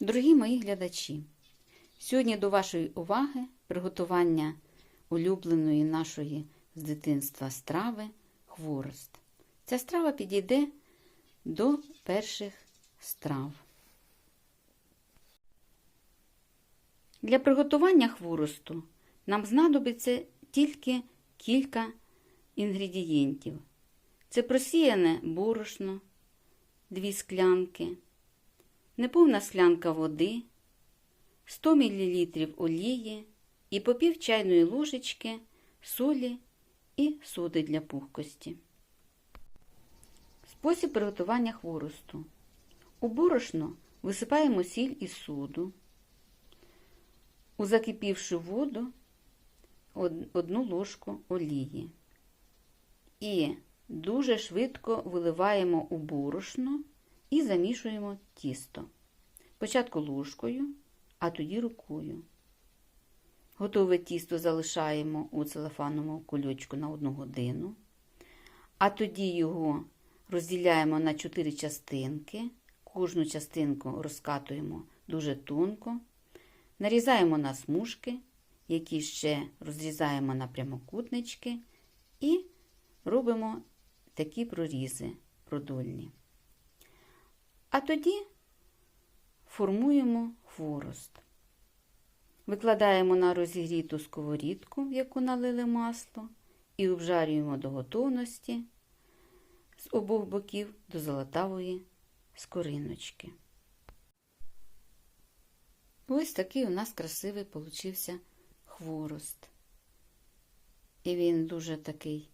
Дорогі мої глядачі, сьогодні до вашої уваги приготування улюбленої нашої з дитинства страви хворост. Ця страва підійде до перших страв. Для приготування хворосту нам знадобиться тільки кілька інгредієнтів. Це просіяне борошно, дві склянки, неповна склянка води, 100 мл олії і по пів чайної ложечки солі і соди для пухкості. Спосіб приготування хворосту. У борошно висипаємо сіль і соду. У закипівшу воду одну ложку олії. І дуже швидко виливаємо у борошно і замішуємо тісто. Спочатку ложкою, а тоді рукою. Готове тісто залишаємо у целофановому кульочку на одну годину, а тоді його розділяємо на 4 частинки. Кожну частинку розкатуємо дуже тонко, нарізаємо на смужки, які ще розрізаємо на прямокутнички і робимо такі прорізи продольні. А тоді формуємо хворост. Викладаємо на розігріту сковорідку, в яку налили масло, і обжарюємо до готовності з обох боків до золотавої скориночки. Ось такий у нас красивий получився хворост. І він дуже такий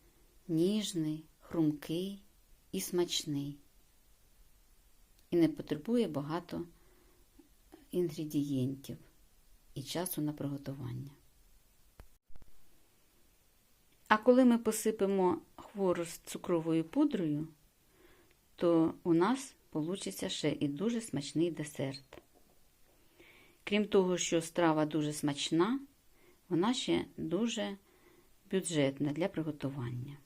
ніжний, хрумкий і смачний. І не потребує багато інгредієнтів і часу на приготування. А коли ми посипемо хворост цукровою пудрою, то у нас вийде ще і дуже смачний десерт. Крім того, що страва дуже смачна, вона ще дуже бюджетна для приготування.